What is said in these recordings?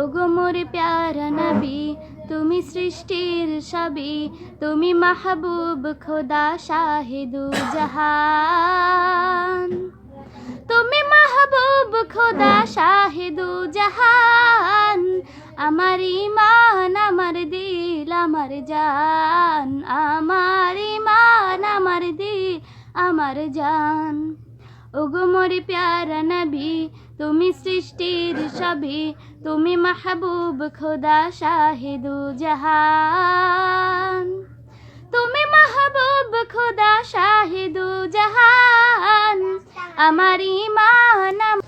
ওগো মোর প্যারা নবী, তুমি সৃষ্টির সবই তুমি মাহবুব খোদা শাহিদু জাহান। তুমি মাহবুব খোদা শাহিদু জাহান, আমার ইমান আমার দিল, আমার জান, আমার ইমান আমার দিল, আমার জান। ওগো মোর প্যারা নবী তুমি সৃষ্টির সবই তুমি মাহবুব খোদা শাহিদু জাহান। তুমি মাহবুব খোদা শাহিদু জাহান। আমার ইমান আম-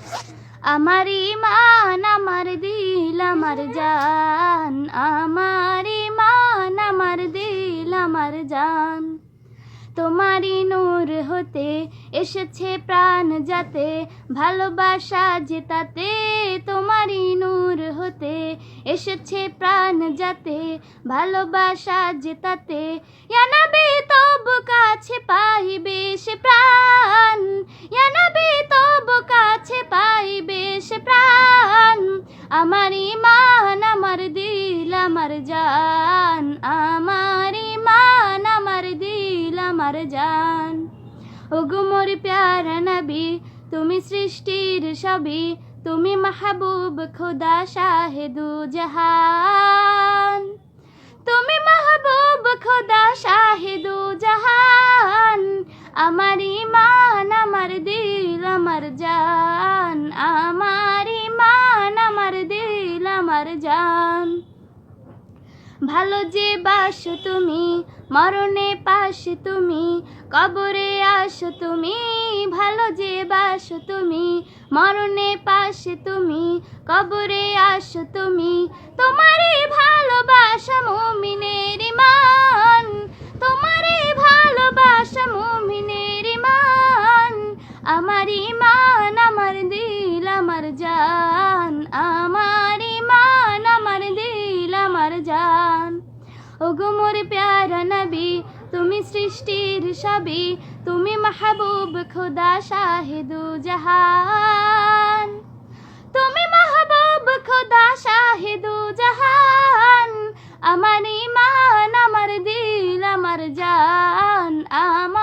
আমার ইমান আমার দিল, আমার জান। আমার ইমান আমার দিল, আমার জান। তোমারই নূর হতে এসেছে প্রাণ যাতে, ভালোবাসা জেতাতে তোমারই নূর হতে এসেছে প্রাণ যাতে, ভালোবাসা জেতাতে। ইয়ানাবে তব কাছে পাইবে সে প্রাণ, ইয়ানাবে তব কাছে পাইবে সে প্রাণ। আমার ইমান আমার জান। ওগো মোর প্যারা নবী, তুমি সৃষ্টির সবই, তুমি মাহবুব খোদা শাহেদু জাহান। তুমি মাহবুব খোদা শাহিদু জাহান, আমার ইমান আমার দিল, আমার জান। আমার ইমান আমার দিল, আমার জান। ভালো যে বাস তুমি, মরণে পাশ তুমি, কবরে আসো তুমি, ভালো যে বাস তুমি, মরণে পাশ তুমি, কবরে আসো তুমি, তোমারে ওগো মোর প্যারা নবী, তুমি সৃষ্টির সবি তুমি মাহবুব খোদা শাহেদু জাহান। তুমি মাহবুব খোদা শাহেদু জাহান, আমার ইমান আমার দিল, আমার জান, আমার